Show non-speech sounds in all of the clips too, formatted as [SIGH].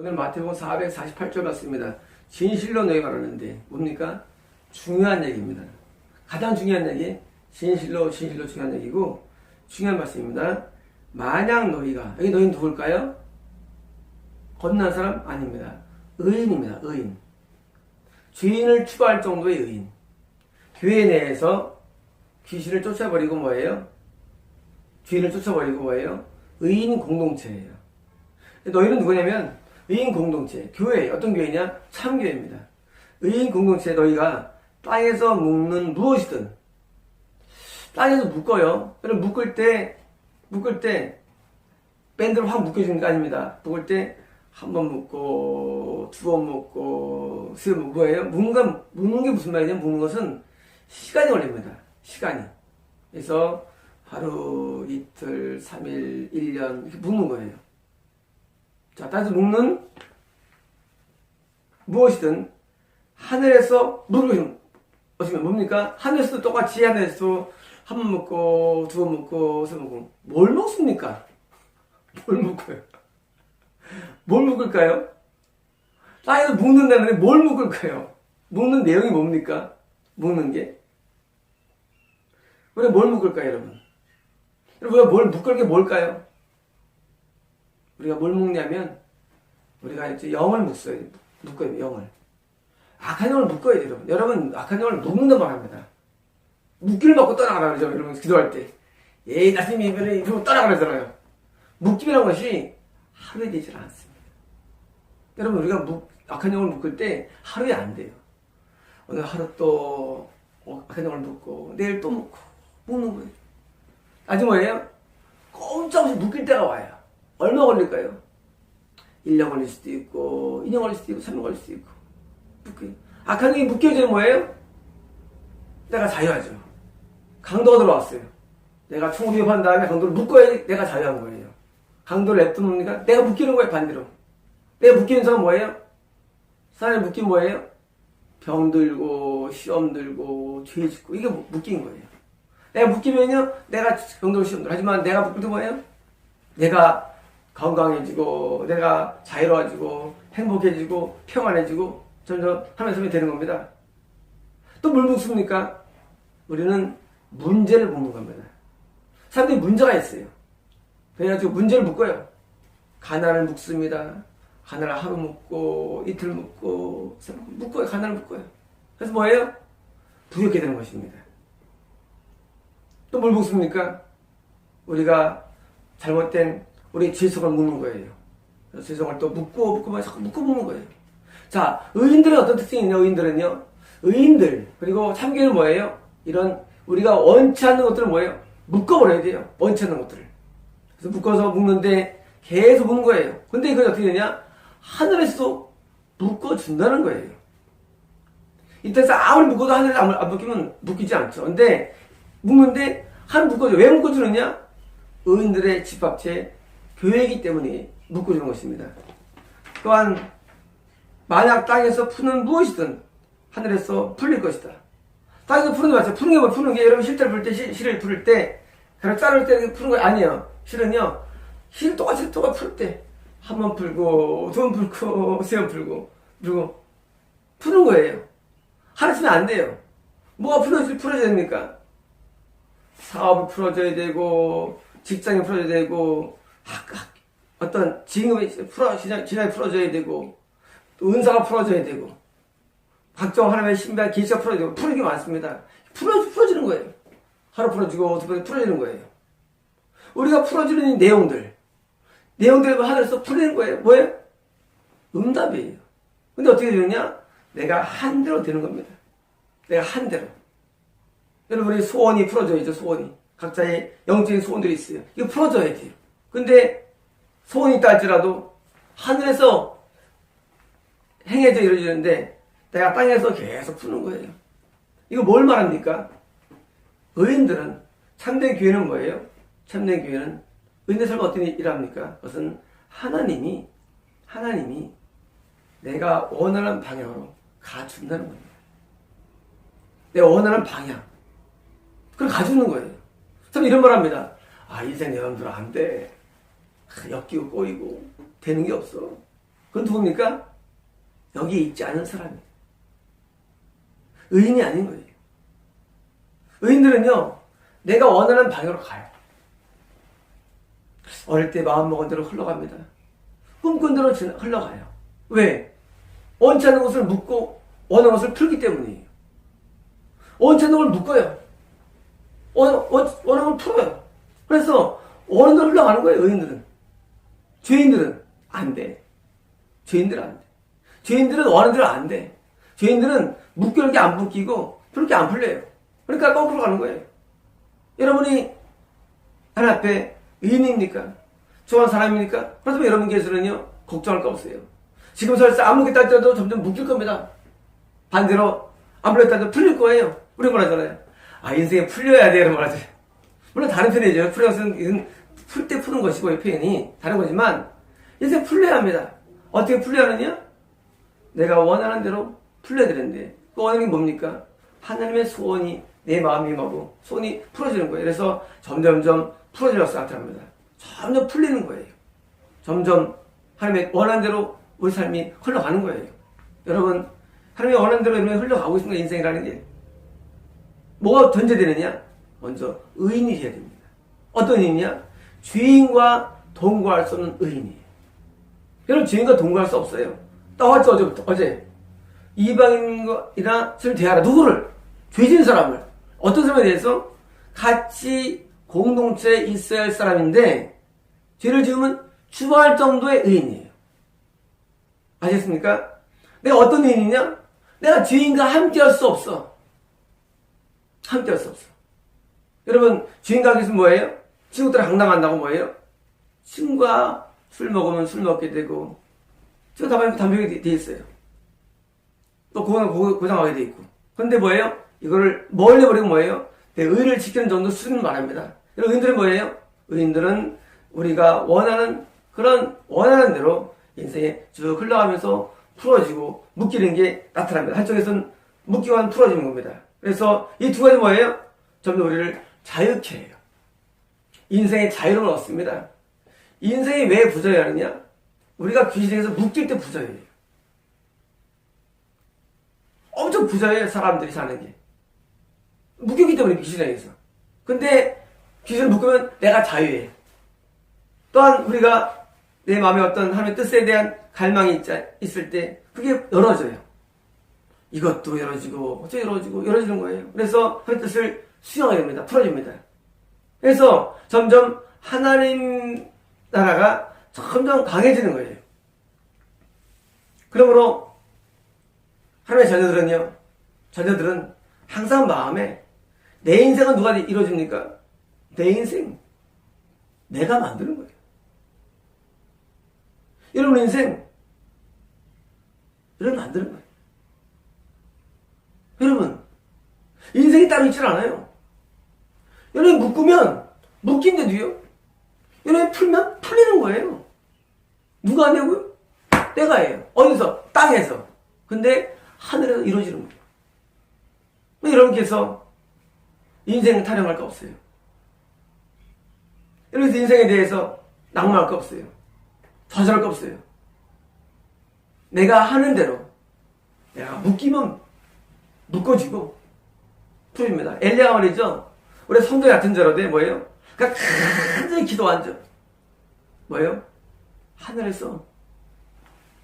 오늘 마태복음 448절 봤습니다. 진실로 너희 말하는데 뭡니까? 중요한 얘기입니다. 가장 중요한 얘기 진실로 진실로 중요한 얘기고 중요한 말씀입니다. 만약 너희가 여기 너희는 누굴까요? 겁난 사람 아닙니다. 의인입니다. 의인. 죄인을 추구할 정도의 의인. 교회 내에서 귀신을 쫓아버리고 뭐예요? 죄인을 쫓아버리고 뭐예요? 의인 공동체예요. 너희는 누구냐면 의인 공동체, 교회 어떤 교회냐? 참교회입니다. 의인 공동체 너희가 땅에서 묶는 무엇이든 땅에서 묶어요. 그럼 묶을 때 묶을 때 밴드를 확 묶여주는 게 아닙니다. 묶을 때 한 번 묶고 두 번 묶고 세 번 뭐예요? 묶는 건 묶는 게 무슨 말이냐? 묶는 것은 시간이 걸립니다. 시간이. 그래서 하루, 이틀, 3일, 1년 이렇게 묶는 거예요. 자, 따라서 묶는 무엇이든 하늘에서 묶으면 어떻게 뭡니까? 하늘에서도 똑같이 하늘에서도 한번 묶고 두번 묶고 세번 묶고 뭘 먹습니까? [LAUGHS] 뭘 묶어요? 뭘 묶을까요? 땅에서 묶는다는데 뭘 묶을까요? 묶는 내용이 뭡니까? 묶는 게 우리가 뭘 묶을까요, 여러분? 여러분, 우리가 뭘 묶을 게 뭘까요? 우리가 뭘 묶냐면 우리가 이제 영을 묶어요. 묶어요, 영을. 악한 영을 묶어야 돼요, 여러분. 여러분, 악한 영을 묶는다 말합니다. 묶기를 먹고 떠나가라 그러죠, 여러분, 기도할 때. 에이, 나스님 이번에 이러고 떠나가라 그러잖아요. 묶임이라는 것이 하루에 되질 않습니다. 여러분, 우리가 묶, 악한 영을 묶을 때 하루에 안 돼요. 오늘 하루 또 어, 악한 영을 묶고, 내일 또 묶고, 묶는 거예요. 아직 뭐예요? 꼼짝없이 묶일 때가 와요. 얼마 걸릴까요? 1년 걸릴 수도 있고, 2년 걸릴 수도 있고, 3년 걸릴 수도 있고. 묶여요. 악한 영이 묶여지는 뭐예요? 내가 자유하죠. 강도가 들어왔어요. 내가 총을 위협한 다음에 강도를 묶어야 내가 자유한 거예요. 강도를 냅두니까 내가 묶이는 거예요, 반대로. 내가 묶이는 사람 뭐예요? 사람이 묶인 뭐예요? 병 들고, 시험 들고, 죄 짓고, 이게 묶인 거예요. 내가 묶이면요, 내가 병 들고 시험 들고. 하지만 내가 묶을 때 뭐예요? 내가 건강해지고, 내가 자유로워지고, 행복해지고, 평안해지고, 점점 하면서 되는 겁니다. 또뭘 묶습니까? 우리는 문제를 묶는 겁니다. 사람들이 문제가 있어요. 그래가지고 문제를 묶어요. 가난을 묶습니다. 가난을 하루 묶고, 이틀 묶고, 묶어요. 가난을 묶어요. 그래서 뭐예요? 부욕게 되는 것입니다. 또뭘 묶습니까? 우리가 잘못된 우리 죄성을 묶는 거예요. 죄성을 또 묶고, 묶고, 자꾸 묶고 묶는 거예요. 자, 의인들은 어떤 특징이 있냐, 의인들은요? 의인들, 그리고 참교는 뭐예요? 이런, 우리가 원치 않는 것들은 뭐예요? 묶어버려야 돼요. 원치 않는 것들을. 그래서 묶어서 묶는데 계속 묶는 거예요. 근데 이건 어떻게 되냐? 하늘에서 묶어준다는 거예요. 이때서 아무리 묶어도 하늘에 안 묶이면 묶이지 않죠. 근데 묶는데 하늘 묶어줘. 왜 묶어주느냐? 의인들의 집합체, 교회이기 때문에 묶어주는 것입니다. 또한, 만약 땅에서 푸는 무엇이든 하늘에서 풀릴 것이다. 땅에서 푸는 게 맞죠? 푸는 게 뭐 푸는 게 여러분 실대를 풀 때, 실, 실을 풀 때, 그냥 자를 때 푸는 거 아니에요. 실은요, 실 똑같이 똑같이 풀 때, 한 번 풀고, 두 번 풀고, [LAUGHS] 세 번 풀고, 그리고 푸는 거예요. 쓰면 안 돼요. 뭐가 풀어지, 풀어져야 됩니까? 사업이 풀어져야 되고, 직장이 풀어져야 되고, 어떤 직업이 풀어, 시장, 진학이 풀어져야 되고, 또 은사가 풀어져야 되고, 각종 하나님의 신발 계시가 풀어지고 푸는 게 많습니다. 풀어 풀어지는 거예요. 하루 풀어지고 두번 풀어지는 거예요. 우리가 풀어지는 이 내용들 내용들을 하늘에서 풀리는 거예요. 뭐예요? 응답이에요. 근데 어떻게 되느냐? 내가 한 대로 되는 겁니다. 내가 한 대로. 여러분이 소원이 풀어져야죠. 소원이 각자의 영적인 소원들이 있어요. 이거 풀어져야 돼요. 근데 소원이 있다 할지라도 하늘에서 행해져 이루어지는데 내가 땅에서 계속 푸는 거예요. 이거 뭘 말합니까? 의인들은 참된 교회는 뭐예요? 참된 교회는 의인들 삶 어떤 일합니까? 그것은 하나님이 하나님이 내가 원하는 방향으로 가준다는 겁니다. 내가 원하는 방향. 그걸 가주는 거예요. 참 이런 말 합니다. 아, 인생 내 맘대로 안 돼. 아, 엮이고 꼬이고 되는 게 없어. 그건 누굽니까? 여기에 있지 않은 사람이에요. 의인이 아닌 거예요. 의인들은요, 내가 원하는 방향으로 가요. 어릴 때 마음먹은 대로 흘러갑니다. 꿈꾼 대로 흘러가요. 왜? 원치 않는 것을 묻고 원하는 것을 풀기 때문이에요. 원치 않는 걸 묶어요. 원, 원, 원하는 걸 풀어요. 그래서 원하는 대로 흘러가는 거예요, 의인들은. 죄인들은 안 돼. 죄인들은 안 돼. 죄인들은 원하는 대로 안 돼. 죄인들은 묶여는 게안 묶이고 풀게안 풀려요. 그러니까 거꾸로 가는 거예요. 여러분이 하나님 앞에 의인입니까? 좋아하는 사람입니까? 그렇다면 여러분께서는요, 걱정할 거 없어요. 지금 설사 안 묶였다 할지라도 점점 묶일 겁니다. 반대로 안 풀렸다 해도 풀릴 거예요. 우리 뭐라잖아요. 아, 인생에 풀려야 돼. 이런 말 하죠. 물론 다른 편이죠. 것은 풀 때 푸는 것이고, 이 표현이 다른 거지만, 인생 풀려야 합니다. 어떻게 풀려야 하느냐? 내가 원하는 대로 풀려야 되는데, 그 원하는 게 뭡니까? 하나님의 소원이 내 마음이 임하고, 소원이 풀어지는 거예요. 그래서 점점점 풀어지면서 나타납니다. 점점 풀리는 거예요. 점점 하나님의 원하는 대로 우리 삶이 흘러가는 거예요. 여러분, 하나님의 원하는 대로 여러분이 흘러가고 있는 거예요, 인생이라는 게. 뭐가 던져되느냐? 먼저 의인이 돼야 됩니다. 어떤 의인이냐? 죄인과 동거할 수 없는 의인이에요. 여러분, 죄인과 동거할 수 없어요. 나왔죠, 어제부터, 어제. 이방인이나 술 대하라. 누구를? 죄진 사람을. 어떤 사람에 대해서? 같이 공동체에 있어야 할 사람인데, 죄를 지으면 추방할 정도의 의인이에요. 아셨습니까? 내가 어떤 의인이냐? 내가 죄인과 함께 할 수 없어. 함께 할 수 없어. 여러분, 주인과 계서 뭐예요? 친구들 강당한다고 뭐예요? 친구가 술 먹으면 술 먹게 되고, 저 다방에 담배가 돼 있어요. 또 고, 고장하게 돼 있고. 근데 뭐예요? 이거를 멀리 버리고 뭐예요? 내 의를 지키는 정도 수준을 말합니다. 여러분, 의인들은 뭐예요? 의인들은 우리가 원하는, 그런 원하는 대로 인생에 쭉 흘러가면서 풀어지고 묶이는 게 나타납니다. 한쪽에서는 한 풀어지는 겁니다. 그래서 이 두 가지 뭐예요? 점점 우리를 자유케 해요. 인생의 자유를 얻습니다. 인생이 왜 부자여야 하느냐? 우리가 귀신에서 묶일 때 부자예요. 엄청 부자예요, 사람들이 사는 게. 묶였기 때문에 귀신에게서. 근데 귀신을 묶으면 내가 자유해. 또한 우리가 내 마음에 어떤 하나님의 뜻에 대한 갈망이 있, 있을 때 그게 열어져요. 이것도 열어지고 어쩌고 열어지고 열어지는 거예요. 그래서 하나님의 뜻을 수용하게 됩니다. 풀어집니다. 그래서 점점 하나님 나라가 점점 강해지는 거예요. 그러므로 하나님의 자녀들은요, 자녀들은 항상 마음에 내 인생은 누가 이루어집니까? 내 인생 내가 만드는 거예요. 여러분 인생 여러분 만드는 거예요. 여러분 인생이 따로 있질 않아요. 여러분 묶으면 묶인데도요. 여러분 풀면 풀리는 거예요. 누가 하냐고요? 내가 해요. 어디서? 땅에서. 근데 하늘에서 이루어지는 거예요. 여러분께서 인생 타령할 거 없어요. 여러분 인생에 대해서 낭만할 거 없어요. 좌절할 거 없어요. 내가 하는 대로 내가 묶이면 묶어지고 풀립니다. 엘리야가 말이죠. 우리 성도 같은 자로대 뭐예요? 그러니까 간절히 기도한 자. 뭐예요? 하늘에서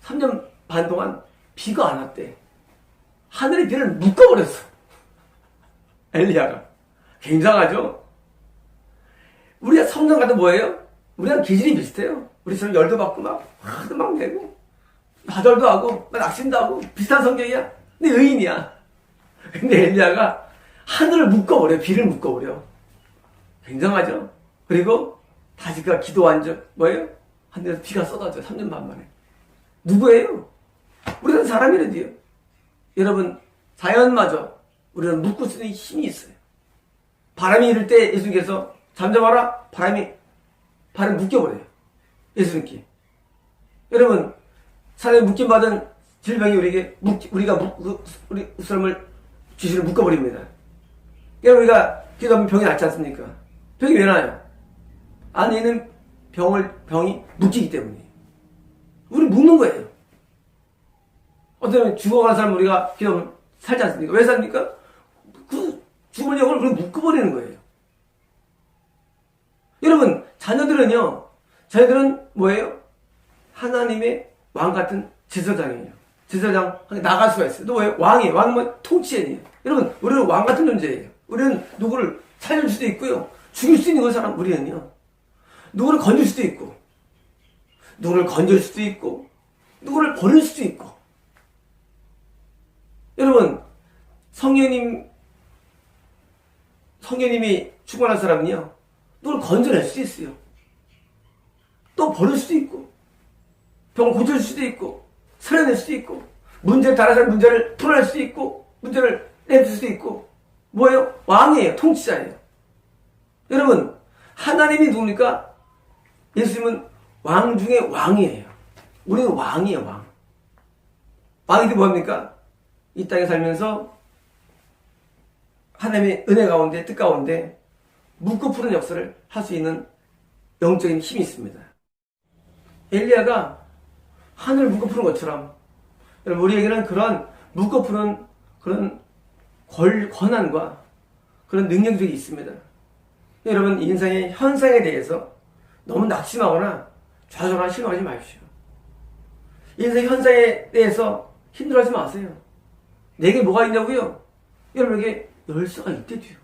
3년 반 동안 비가 안 왔대. 하늘의 비를 묶어버렸어. 엘리야가. 굉장하죠? 우리가 성경 가도 뭐예요? 우리랑 기질이 비슷해요. 우리처럼 열도 받고 막 화도 막 내고 좌절도 하고 막 낙심도 하고 비슷한 성격이야. 근데 의인이야. 근데 엘리야가 하늘을 묶어버려. 비를 묶어버려. 굉장하죠? 그리고 다시 그가 기도한 적 뭐예요? 하늘에서 비가 쏟아져. 3년 반 만에. 누구예요? 우리는 사람이라도요. 여러분 자연마저 우리는 묶을 수 있는 힘이 있어요. 바람이 이럴 때 예수님께서 잠잠하라 바람이 발을 묶여버려요. 예수님께. 여러분, 산에 묶임 받은 질병이 우리에게, 묶, 우리가, 묶, 우리 사람을, 귀신을 묶어버립니다. 여러분, 우리가 기도하면 병이 낫지 않습니까? 병이 왜 나요? 안에 있는 병을, 병이 묶이기 때문이에요. 우리 묶는 거예요. 어떤 죽어가는 사람 우리가 그냥 살지 않습니까? 왜 삽니까? 그 죽을 영을 그냥 묶어버리는 거예요. 여러분, 자녀들은요, 자녀들은 뭐예요? 하나님의 왕 같은 제사장이에요. 제사장 나갈 수가 있어요. 또 왜? 왕이에요. 왕은 뭐 통치인이에요. 여러분, 우리는 왕 같은 존재예요. 우리는 누구를 살릴 수도 있고요. 죽일 수 있는 그 사람, 우리는요. 누구를 건질 수도 있고, 누구를 건질 수도 있고, 누구를 버릴 수도 있고. 여러분, 성령님, 성령님이 충만한 사람은요, 누구를 건져낼 수도 있어요. 또 버릴 수도 있고, 병 고칠 수도 있고, 살려낼 수도 있고, 문제를, 사람 문제를 풀어낼 수도 있고, 문제를 내줄 수도 있고, 뭐예요? 왕이에요. 통치자예요. 여러분, 하나님이 누굽니까? 예수님은 왕 중에 왕이에요. 우리는 왕이에요, 왕. 왕이 뭡니까? 이 땅에 살면서 하나님의 은혜 가운데, 뜻 가운데 묶어 푸는 역사를 할 수 있는 영적인 힘이 있습니다. 엘리야가 하늘을 묶어 푸는 것처럼 여러분 우리에게는 그런 묶어 푸는 그런 권, 권한과 그런 능력들이 있습니다. 여러분 인생의 현상에 대해서 너무 낙심하거나 좌절하거나 실망하지 마십시오. 인생 현상에 대해서 힘들어하지 마세요. 내게 뭐가 있냐고요? 여러분에게 열쇠가 있대도요.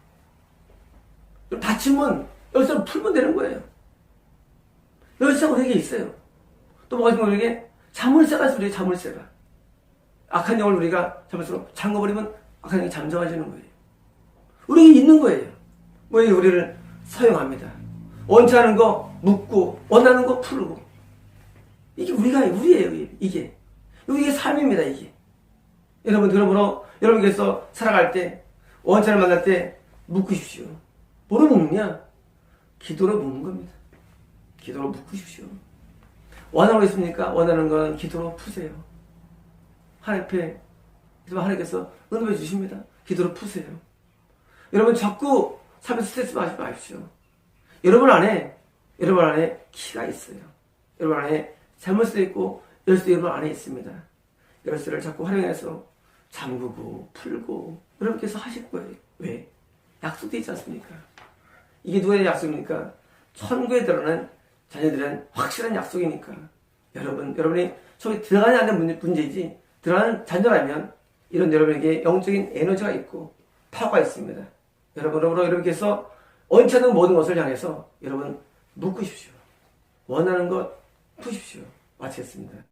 다치면 열쇠를 풀면 되는 거예요. 열쇠가 우리에게 있어요. 또 뭐가 있으면 우리에게 자물쇠가 있어요. 자물쇠가. 악한 영을 우리가 잘못으로 잠궈버리면 악한 영이 잠잠해지는 거예요. 우리에게 있는 거예요. 왜 우리를 사용합니다. 원치 않은 거 묻고 원하는 거 풀고 이게 우리가 우리예요. 이게 이게 삶입니다. 이게 여러분 그러므로 여러분께서 살아갈 때 원치 않은 만날 때 묻으십시오. 뭐로 묻느냐? 기도로 묻는 겁니다. 기도로 묻으십시오. 원하는 거 있습니까? 원하는 건 기도로 푸세요. 하나님 앞에 하나님께서 은혜해 주십니다. 기도로 푸세요. 여러분 자꾸 삶에 스트레스 받지 마십시오. 여러분 안에 여러분 안에 키가 있어요. 여러분 안에 잘못도 있고 열쇠도 여러분 안에 있습니다. 열쇠를 자꾸 활용해서 잠그고 풀고 여러분께서 하실 거예요. 왜? 약속돼 있지 않습니까? 이게 누구의 약속입니까? 천국에 들어가는 자녀들은 확실한 약속이니까 여러분 여러분이 저기 들어가지 않는 문제이지 들어가는 자녀라면 이런 여러분에게 영적인 에너지가 있고 파워가 있습니다. 여러분, 여러분, 여러분께서 원치 않는 모든 것을 향해서 여러분 묶으십시오. 원하는 것 푸십시오. 마치겠습니다.